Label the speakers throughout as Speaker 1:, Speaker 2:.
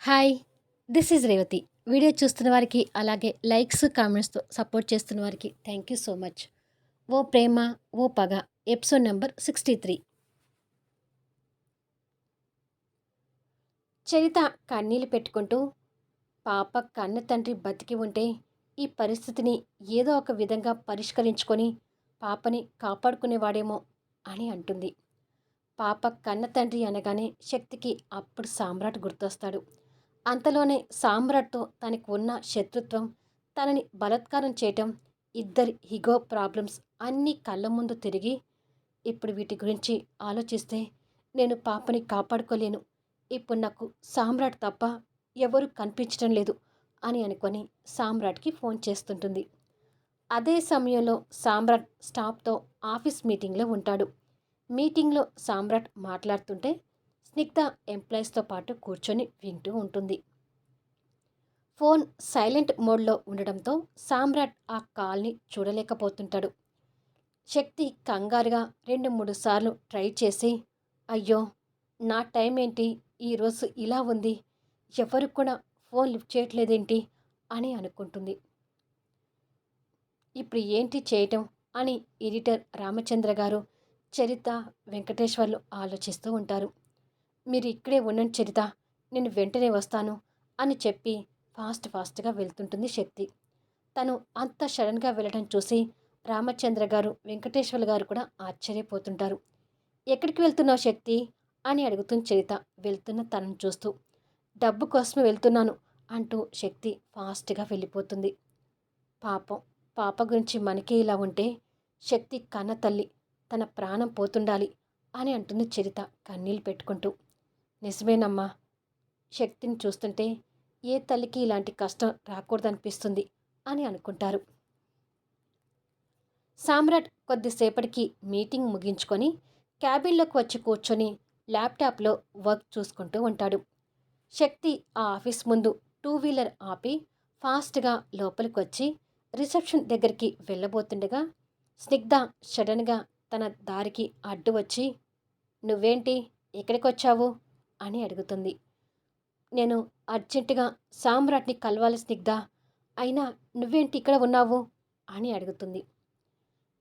Speaker 1: Hi this is Revathi video చూస్తున్న వారికి అలాగే లైక్స్ కామెంట్స్తో సపోర్ట్ చేస్తున్న వారికి థ్యాంక్ యూ సో మచ్ ఓ ప్రేమ ఓ పగ episode number sixty three Charitha కన్నీళ్ళు పెట్టుకుంటూ పాప కన్న తండ్రి బతికి ఉంటే ఈ పరిస్థితిని ఏదో ఒక విధంగా పరిష్కరించుకొని పాపని కాపాడుకునేవాడేమో అని అంటుంది. పాప కన్న తండ్రి అనగానే శక్తికి అప్పుడు సామ్రాట్ గుర్తొస్తాడు. అంతలోనే సామ్రాట్తో తనకు ఉన్న శత్రుత్వం తనని బలత్కారం చేయటం ఇద్దరి హిగో ప్రాబ్లమ్స్ అన్నీ కళ్ళ ముందు తిరిగి ఇప్పుడు వీటి గురించి ఆలోచిస్తే నేను పాపని కాపాడుకోలేను. ఇప్పుడు నాకు సామ్రాట్ తప్ప ఎవరు కనిపించడం లేదు అని అనుకొని సామ్రాట్కి ఫోన్ చేస్తుంటుంది. అదే సమయంలో సామ్రాట్ స్టాఫ్తో ఆఫీస్ మీటింగ్లో ఉంటాడు. మీటింగ్లో సామ్రాట్ మాట్లాడుతుంటే స్నిగ్ధ ఎంప్లాయీస్తో పాటు కూర్చొని వింటూ ఉంటుంది. ఫోన్ సైలెంట్ మోడ్లో ఉండడంతో సామ్రాట్ ఆ కాల్ని చూడలేకపోతుంటాడు. శక్తి కంగారుగా రెండు మూడు సార్లు ట్రై చేసి అయ్యో నా టైం ఏంటి? ఈరోజు ఇలా ఉంది. ఎవరు కూడా ఫోన్ లిఫ్ట్ చేయట్లేదేంటి? అని అనుకుంటుంది. ఇప్పుడు ఏంటి చేయటం? అని ఎడిటర్ రామచంద్ర గారు చరిత వెంకటేశ్వర్లు ఆలోచిస్తూ ఉంటారు. మీరు ఇక్కడే ఉండండి చరిత. నేను వెంటనే వస్తాను అని చెప్పి ఫాస్ట్ ఫాస్ట్గా వెళ్తుంటుంది శక్తి. తను అంత సడన్గా వెళ్ళడం చూసి రామచంద్ర గారు వెంకటేశ్వర గారు కూడా ఆశ్చర్యపోతుంటారు. ఎక్కడికి వెళ్తున్నావు శక్తి? అని అడుగుతుంది చరిత. వెళ్తున్న తనను చూస్తూ. డబ్బు కోసమే వెళ్తున్నాను అంటూ శక్తి ఫాస్ట్గా వెళ్ళిపోతుంది. పాపం పాప గురించి మనకే ఇలా ఉంటే శక్తి కన్న తల్లి తన ప్రాణం పోతుండాలి అని అంటుంది చరిత కన్నీళ్ళు పెట్టుకుంటూ. నిజమేనమ్మా. శక్తిని చూస్తుంటే ఏ తల్లికి ఇలాంటి కష్టం రాకూడదనిపిస్తుంది అని అనుకుంటారు. సామ్రాట్ కొద్దిసేపటికి మీటింగ్ ముగించుకొని క్యాబిన్లోకి వచ్చి కూర్చొని ల్యాప్టాప్లో వర్క్ చూసుకుంటూ ఉంటాడు. శక్తి ఆ ఆఫీస్ ముందు టూ వీలర్ ఆపి ఫాస్ట్గా లోపలికి వచ్చి రిసెప్షన్ దగ్గరికి వెళ్ళబోతుండగా స్నిగ్ధ సడన్గా తన దారికి అడ్డు వచ్చి నువ్వేంటి? ఎక్కడికి వచ్చావు అని అడుగుతుంది. నేను అర్జెంటుగా సామ్రాట్ని కలవాలి స్నిగ్ధ. అయినా నువ్వేంటి ఇక్కడ ఉన్నావు? అని అడుగుతుంది.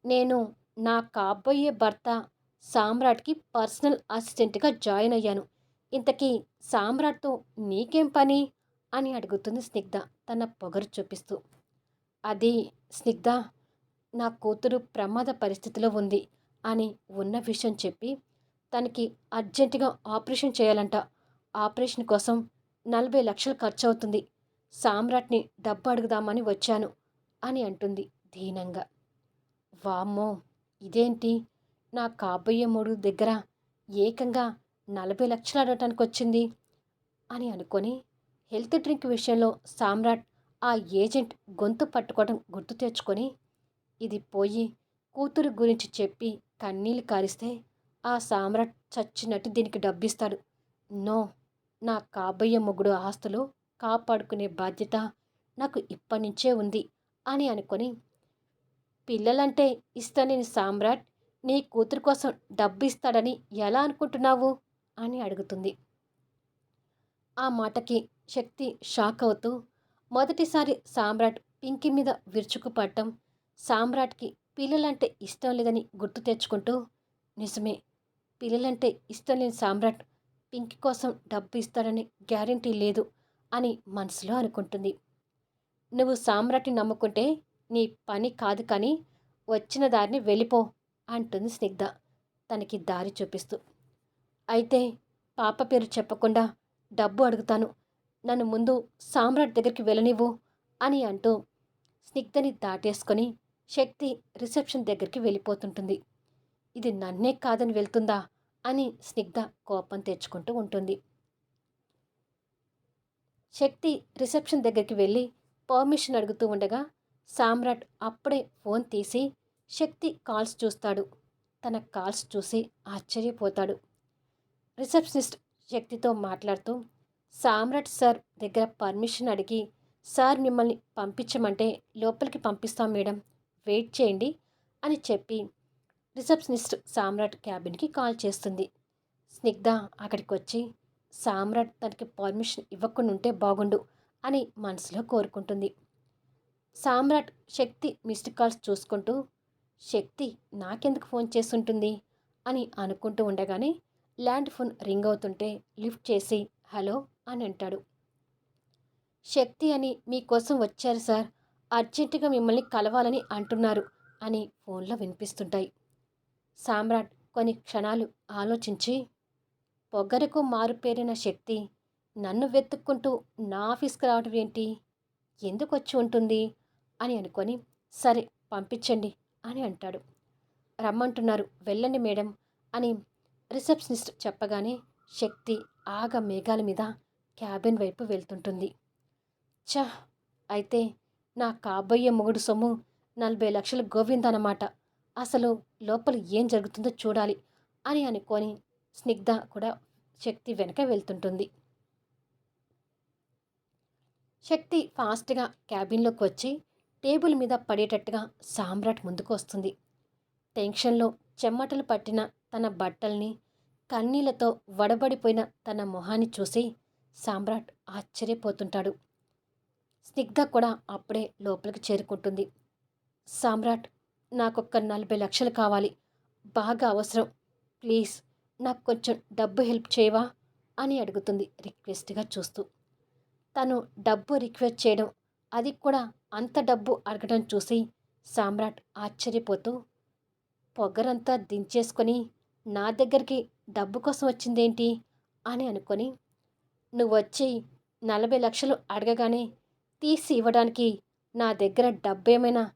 Speaker 1: నేను నా కాబోయే భర్త సామ్రాట్కి పర్సనల్ అసిస్టెంట్గా జాయిన్ అయ్యాను. ఇంతకీ సామ్రాట్తో నీకేం పని? అని అడుగుతుంది స్నిగ్ధ తన పొగరు చూపిస్తూ. అది స్నిగ్ధ నా కూతురు ప్రమాద పరిస్థితిలో ఉంది అని ఉన్న విషయం చెప్పి తనకి అర్జెంటుగా ఆపరేషన్ చేయాలంట. ఆపరేషన్ కోసం నలభై లక్షలు ఖర్చు అవుతుంది సామ్రాట్ని డబ్బు అడుగుదామని వచ్చాను అని అంటుంది దీనంగా. వామ్మో ఇదేంటి? నా కాబోయే మూడు దగ్గర ఏకంగా నలభై లక్షలు అడగటానికి వచ్చింది అని అనుకొని హెల్త్ డ్రింక్ విషయంలో సామ్రాట్ ఆ ఏజెంట్ గొంతు పట్టుకోవడం గుర్తు తెచ్చుకొని ఇది పోయి కూతురు గురించి చెప్పి కన్నీళ్ళు కారిస్తే ఆ సామ్రాట్ చచ్చినట్టు దీనికి డబ్బిస్తాడు. నో నా కాబోయే మొగుడు ఆస్తులు కాపాడుకునే బాధ్యత నాకు ఇప్పటి నుంచే ఉంది అని అనుకొని పిల్లలంటే ఇస్తానని సామ్రాట్ నీ కూతురు కోసం డబ్బు ఇస్తాడని ఎలా అనుకుంటున్నావు? అని అడుగుతుంది. ఆ మాటకి శక్తి షాక్ అవుతూ మొదటిసారి సామ్రాట్ పింకి మీద విరుచుకుపడటం సామ్రాట్కి పిల్లలంటే ఇష్టం లేదని గుర్తు తెచ్చుకుంటూ నిజమే పిల్లలంటే ఇష్టం లేని సామ్రాట్ పింక్ కోసం డబ్బు ఇస్తాడని గ్యారంటీ లేదు అని మనసులో అనుకుంటుంది. నువ్వు సామ్రాట్ని నమ్ముకుంటే నీ పని కాదు కానీ వచ్చిన దారిని వెళ్ళిపో అంటుంది స్నిగ్ధ. తనకి దారి చూపిస్తూ. అయితే పాప పేరు చెప్పకుండా డబ్బు అడుగుతాను. నన్ను ముందు సామ్రాట్ దగ్గరికి వెళ్ళనివ్వు అని అంటూ స్నిగ్ధని దాటేసుకొని శక్తి రిసెప్షన్ దగ్గరికి వెళ్ళిపోతుంటుంది. ఇది నన్నే కాదని వెళ్తుందా? అని స్నిగ్ధ కోపం తెచ్చుకుంటూ ఉంటుంది. శక్తి రిసెప్షన్ దగ్గరికి వెళ్ళి పర్మిషన్ అడుగుతూ ఉండగా సామ్రాట్ అప్పుడే ఫోన్ తీసి శక్తి కాల్స్ చూస్తాడు. తన కాల్స్ చూసి ఆశ్చర్యపోతాడు. రిసెప్షనిస్ట్ శక్తితో మాట్లాడుతూ సామ్రాట్ సార్ దగ్గర పర్మిషన్ అడిగి సార్ మిమ్మల్ని పంపించమంటే లోపలికి పంపిస్తాం మేడం. వెయిట్ చేయండి అని చెప్పి రిసెప్షనిస్ట్ సామ్రాట్ క్యాబిన్కి కాల్ చేస్తుంది. స్నిగ్ధ అక్కడికి వచ్చి సామ్రాట్ తనకి పర్మిషన్ ఇవ్వకుండా ఉంటే బాగుండు అని మనసులో కోరుకుంటుంది. సామ్రాట్ శక్తి మిస్డ్ కాల్స్ చూసుకుంటూ శక్తి నాకెందుకు ఫోన్ చేస్తుంటుంది? అని అనుకుంటూ ఉండగానే ల్యాండ్ ఫోన్ రింగ్ అవుతుంటే లిఫ్ట్ చేసి హలో అని అంటాడు. శక్తి అని మీకోసం వచ్చారు సార్. అర్జెంటుగా మిమ్మల్ని కలవాలని అంటున్నారు అని ఫోన్లో వినిపిస్తుంటాయి. సామ్రాట్ కొన్ని క్షణాలు ఆలోచించి పొగ్గరకు మారుపేరిన శక్తి నన్ను వెతుక్కుంటూ నా ఆఫీస్కి రావడం ఏంటి? ఎందుకు వచ్చి ఉంటుంది? అని అనుకొని సరే పంపించండి అని అంటాడు. రమ్మంటున్నారు వెళ్ళండి మేడం అని రిసెప్షనిస్ట్ చెప్పగానే శక్తి ఆగ మేఘాల మీద క్యాబిన్ వైపు వెళ్తుంటుంది. చ అయితే నా కాబోయే మొగుడు సొమ్ము నలభై లక్షల గోవిందన్నమాట. అసలు లోపల ఏం జరుగుతుందో చూడాలి అని అనుకొని స్నిగ్ధ కూడా శక్తి వెనక వెళ్తుంటుంది. శక్తి ఫాస్ట్గా క్యాబిన్లోకి వచ్చి టేబుల్ మీద పడేటట్టుగా సామ్రాట్ ముందుకు వస్తుంది టెన్షన్లో చెమ్మటలు పట్టిన తన బట్టల్ని కన్నీళ్ళతో వడబడిపోయిన తన మొహాన్ని చూసి సామ్రాట్ ఆశ్చర్యపోతుంటాడు. స్నిగ్ధ కూడా అప్పుడే లోపలికి చేరుకుంటుంది. సామ్రాట్ నాకు ఒక నలభై లక్షలు కావాలి. బాగా అవసరం. ప్లీజ్ నాకు కొంచెం డబ్బు హెల్ప్ చేయవా? అని అడుగుతుంది రిక్వెస్ట్గా చూస్తూ. తను డబ్బు రిక్వెస్ట్ చేయడం అది కూడా అంత డబ్బు అడగడం చూసి సామ్రాట్ ఆశ్చర్యపోతూ పొగరంతా దించేసుకొని నా దగ్గరికి డబ్బు కోసం వచ్చిందేంటి? అని అనుకొని నువ్వు వచ్చి నలభై లక్షలు అడగగానే తీసి ఇవ్వడానికి నా దగ్గర డబ్బేమైనా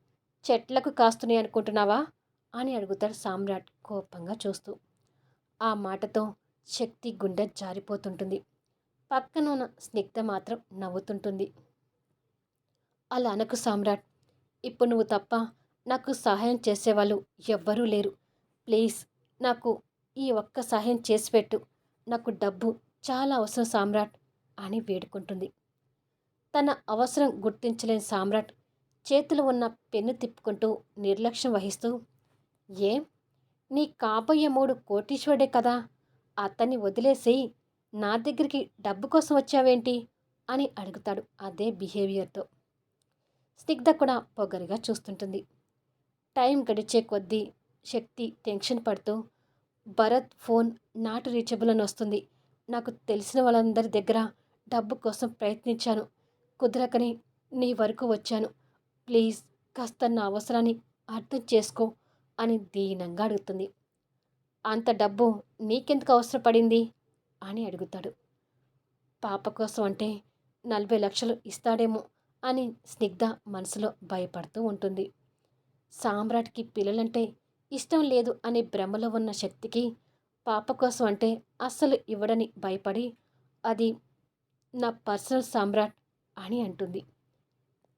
Speaker 1: చెట్లకు కాస్తున్నాయి అనుకుంటున్నావా? అని అడుగుతాడు సామ్రాట్ కోపంగా చూస్తూ. ఆ మాటతో శక్తి గుండె జారిపోతుంటుంది. పక్కనున్న స్నిగ్ధ మాత్రం నవ్వుతుంటుంది. అలా అనకు సామ్రాట్. ఇప్పుడు నువ్వు తప్ప నాకు సహాయం చేసేవాళ్ళు ఎవ్వరూ లేరు. ప్లీజ్ నాకు ఈ ఒక్క సహాయం చేసి పెట్టు. నాకు డబ్బు చాలా అవసరం సామ్రాట్ అని వేడుకుంటుంది. తన అవసరం గుర్తించలేని సామ్రాట్ చేతిలో ఉన్న పెన్ను తిప్పుకుంటూ నిర్లక్ష్యం వహిస్తూ ఏం? నీ కాబోయే మూడు కోటీశ్వరుడే కదా! అతన్ని వదిలేసి నా దగ్గరికి డబ్బు కోసం వచ్చావేంటి? అని అడుగుతాడు అదే బిహేవియర్తో. స్నిగ్ధ కూడా పొగరిగా చూస్తుంటుంది. టైం గడిచే కొద్దీ శక్తి టెన్షన్ పడుతూ భరత్ ఫోన్ నాటు రీచబుల్ అని వస్తుంది. నాకు తెలిసిన వాళ్ళందరి దగ్గర డబ్బు కోసం ప్రయత్నించాను. కుదరకని నీ వరకు వచ్చాను. ప్లీజ్ కాస్త నా అవసరాన్ని అర్థం చేసుకో అని దీనంగా అడుగుతుంది. అంత డబ్బు నీకెందుకు అవసరపడింది? అని అడుగుతాడు. పాప కోసం అంటే నలభై లక్షలు ఇస్తాడేమో అని స్నిగ్ధ మనసులో భయపడుతూ ఉంటుంది. సామ్రాట్కి పిల్లలంటే ఇష్టం లేదు అనే భ్రమలో ఉన్న శక్తికి పాప కోసం అంటే అస్సలు ఇవ్వడని భయపడి అది నా పర్సనల్ సామ్రాట్ అని అంటుంది.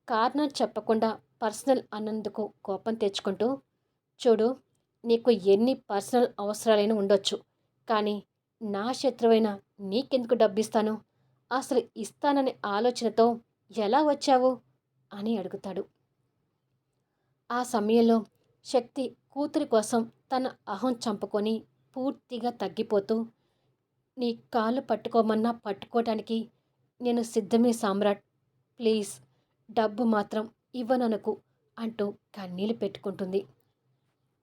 Speaker 1: కారణం చెప్పకుండా పర్సనల్ అన్నందుకు కోపం తెచ్చుకుంటూ చూడు నీకు ఎన్ని పర్సనల్ అవసరాలైనా ఉండొచ్చు కానీ నా శత్రువైన నీకెందుకు డబ్బిస్తాను? అసలు ఇస్తాననే ఆలోచనతో ఎలా వచ్చావు? అని అడుగుతాడు. ఆ సమయంలో శక్తి కూతురి కోసం తన అహం చంపుకొని పూర్తిగా తగ్గిపోతూ నీ కాళ్ళు పట్టుకోమన్నా పట్టుకోవడానికి నేను సిద్ధమే సామ్రాట్ ప్లీజ్. డబ్బు మాత్రం ఇవ్వననకు అంటూ కన్నీళ్ళు పెట్టుకుంటుంది.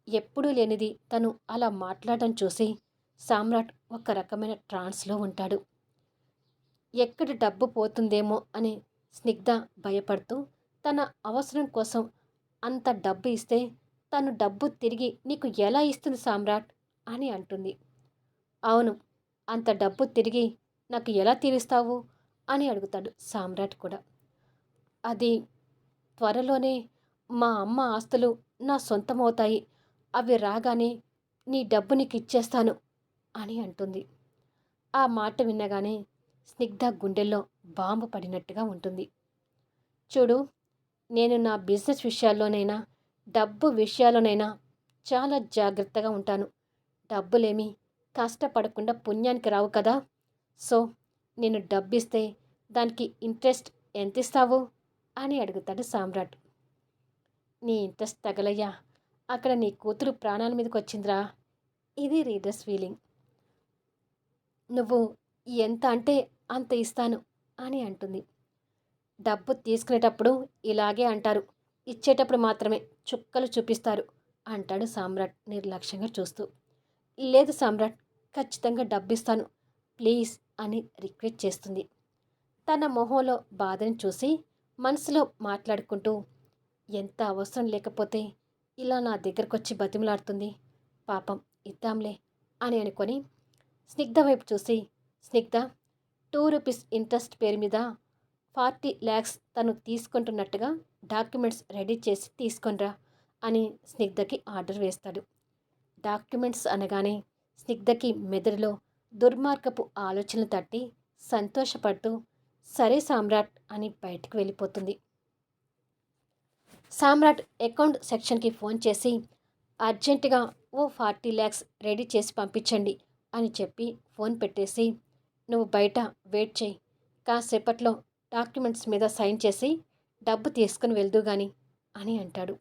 Speaker 1: ఎప్పుడూ లేనిది తను అలా మాట్లాడటం చూసి సామ్రాట్ ఒక రకమైన ట్రాన్స్లో ఉంటాడు. ఎక్కడ డబ్బు పోతుందేమో అని స్నిగ్ధ భయపడుతూ తన అవసరం కోసం అంత డబ్బు ఇస్తే తను డబ్బు తిరిగి నీకు ఎలా ఇస్తుంది సామ్రాట్ అని అంటుంది. అవును అంత డబ్బు తిరిగి నాకు ఎలా తీరుస్తావు అని అడుగుతాడు సామ్రాట్ కూడా. అది త్వరలోనే మా అమ్మ ఆస్తులు నా సొంతమవుతాయి. అవి రాగానే నీ డబ్బు నీకు ఇచ్చేస్తాను అని అంటుంది. ఆ మాట వినగానే స్నిగ్ధ గుండెల్లో బాంబు పడినట్టుగా ఉంటుంది. చూడు నేను నా బిజినెస్ విషయాల్లోనైనా డబ్బు విషయాల్లోనైనా చాలా జాగ్రత్తగా ఉంటాను. డబ్బులేమి కష్టపడకుండా పుణ్యానికి రావు కదా. సో నేను డబ్బిస్తే దానికి ఇంట్రెస్ట్ ఎంత ఇస్తావు అని అడుగుతాడు సామ్రాట్. నీ ఇంట్రెస్ట్ తగలయ్యా. అక్కడ నీ కూతురు ప్రాణాల మీదకి వచ్చిందిరా ఇది రీడర్స్ ఫీలింగ్. నువ్వు ఎంత అంటే అంత ఇస్తాను అని అంటుంది. డబ్బు తీసుకునేటప్పుడు ఇలాగే అంటారు. ఇచ్చేటప్పుడు మాత్రమే చుక్కలు చూపిస్తారు అంటాడు సామ్రాట్ నిర్లక్ష్యంగా చూస్తూ. లేదు సామ్రాట్ ఖచ్చితంగా డబ్బిస్తాను. ప్లీజ్ అని రిక్వెస్ట్ చేస్తుంది. తన మొహంలో బాధను చూసి మనసులో మాట్లాడుకుంటూ ఎంత అవసరం లేకపోతే ఇలా నా దగ్గరకు వచ్చి బతిమలాడుతుంది. పాపం ఇద్దాంలే అని అనుకొని స్నిగ్ధ వైపు చూసి స్నిగ్ధ టూ రూపీస్ ఇంట్రెస్ట్ పేరు మీద ఫార్టీ ల్యాక్స్ తను తీసుకుంటున్నట్టుగా డాక్యుమెంట్స్ రెడీ చేసి తీసుకొనిరా అని స్నిగ్ధకి ఆర్డర్ వేస్తాడు. డాక్యుమెంట్స్ అనగానే స్నిగ్ధకి మెదడులో దుర్మార్గపు ఆలోచనలు తట్టి సంతోషపడుతూ సరే సామ్రాట్ అని బయటకు వెళ్ళిపోతుంది. సామ్రాట్ అకౌంట్ సెక్షన్కి ఫోన్ చేసి అర్జెంటుగా ఓ ఫార్టీ ల్యాక్స్ రెడీ చేసి పంపించండి అని చెప్పి ఫోన్ పెట్టేసి నువ్వు బయట వెయిట్ చేయి. కాసేపట్లో డాక్యుమెంట్స్ మీద సైన్ చేసి డబ్బు తీసుకుని వెళ్దు గాని అని అంటాడు.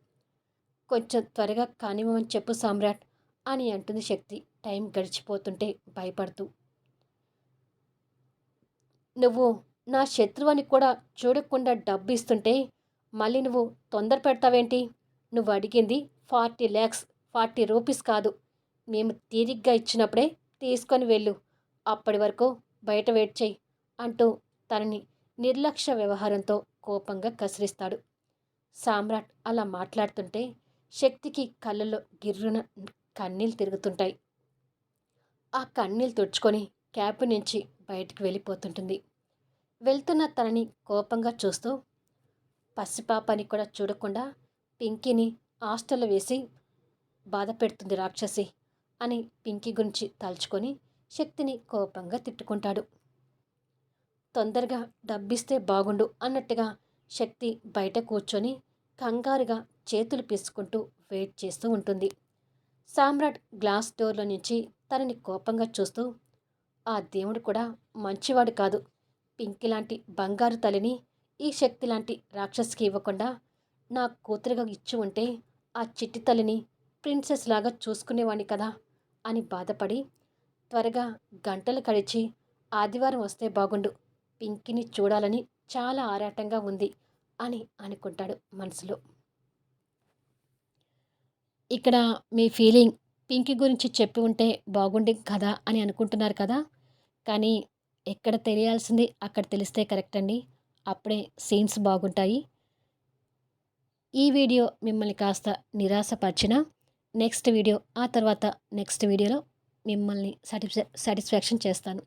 Speaker 1: కొంచెం త్వరగా కానివ్వమని చెప్పు సామ్రాట్ అని అంటుంది శక్తి. టైం గడిచిపోతుంటే భయపడుతూ నువ్వు నా శత్రువుని కూడా చూడకుండా డబ్బు ఇస్తుంటే మళ్ళీ నువ్వు తొందర పెడతావేంటి? నువ్వు అడిగింది ఫార్టీ ల్యాక్స్ ఫార్టీ రూపీస్ కాదు. మేము తీరిగ్గా ఇచ్చినప్పుడే తీసుకొని వెళ్ళు. అప్పటి వరకు బయట వెయిట్ చేయి అంటూ తనని నిర్లక్ష్య వ్యవహారంతో కోపంగా కసిరిస్తాడు. సామ్రాట్ అలా మాట్లాడుతుంటే శక్తికి కళ్ళలో గిర్రున కన్నీళ్ళు తిరుగుతుంటాయి. ఆ కన్నీళ్ళు తుడుచుకొని క్యాబ్ నుంచి బయటికి వెళ్ళిపోతుంటుంది. వెళ్తున్న తనని కోపంగా చూస్తూ పసిపాపని కూడా చూడకుండా పింకీని హాస్టల్లో వేసి బాధ పెడుతుంది రాక్షసి అని పింకీ గురించి తలుచుకొని శక్తిని కోపంగా తిట్టుకుంటాడు. తొందరగా డబ్బిస్తే బాగుండు అన్నట్టుగా శక్తి బయట కూర్చొని కంగారుగా చేతులు పీసుకుంటూ వెయిట్ చేస్తూ ఉంటుంది. సామ్రాట్ గ్లాస్ డోర్లో నుంచి తనని కోపంగా చూస్తూ ఆ దేవుడు కూడా మంచివాడు కాదు. పింకి లాంటి బంగారు తల్లిని ఈ శక్తి లాంటి రాక్షసికి ఇవ్వకుండా నా కూతురుగా ఇచ్చి ఉంటే ఆ చిట్టి తల్లిని ప్రిన్సెస్ లాగా చూసుకునేవాణ్ణి కదా అని బాధపడి త్వరగా గంటలు కడిచి ఆదివారం వస్తే బాగుండు పింకిని చూడాలని చాలా ఆరాటంగా ఉంది అని అనుకుంటాడు మనసులో. ఇక్కడ మీ ఫీలింగ్ పింకి గురించి చెప్పి ఉంటే బాగుండే కదా అని అనుకుంటున్నారు కదా కానీ ఎక్కడ తెలియాల్సింది అక్కడ తెలిస్తే కరెక్ట్ అండి. అప్పుడే సీన్స్ బాగుంటాయి. ఈ వీడియో మిమ్మల్ని కాస్త నిరాశపరిచిన నెక్స్ట్ వీడియో ఆ తర్వాత నెక్స్ట్ వీడియోలో మిమ్మల్ని సాటిస్ఫా సాటిస్ఫాక్షన్ చేస్తాను.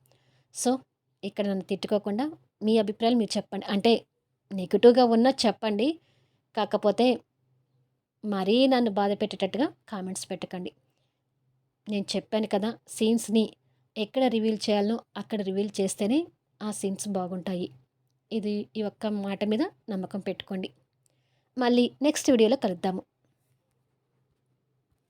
Speaker 1: సో ఇక్కడ నన్ను తిట్టుకోకుండా మీ అభిప్రాయాలు మీరు చెప్పండి. అంటే నెగిటివ్గా ఉన్నా చెప్పండి. కాకపోతే మరీ నన్ను బాధ పెట్టేటట్టుగా కామెంట్స్ పెట్టకండి. నేను చెప్పాను కదా సీన్స్ని ఎక్కడ రివీల్ చేయాలనో అక్కడ రివీల్ చేస్తేనే ఆ సీన్స్ బాగుంటాయి. ఇది ఈ ఒక్క మాట మీద నమ్మకం పెట్టుకోండి. మళ్ళీ నెక్స్ట్ వీడియోలో కలుద్దాము.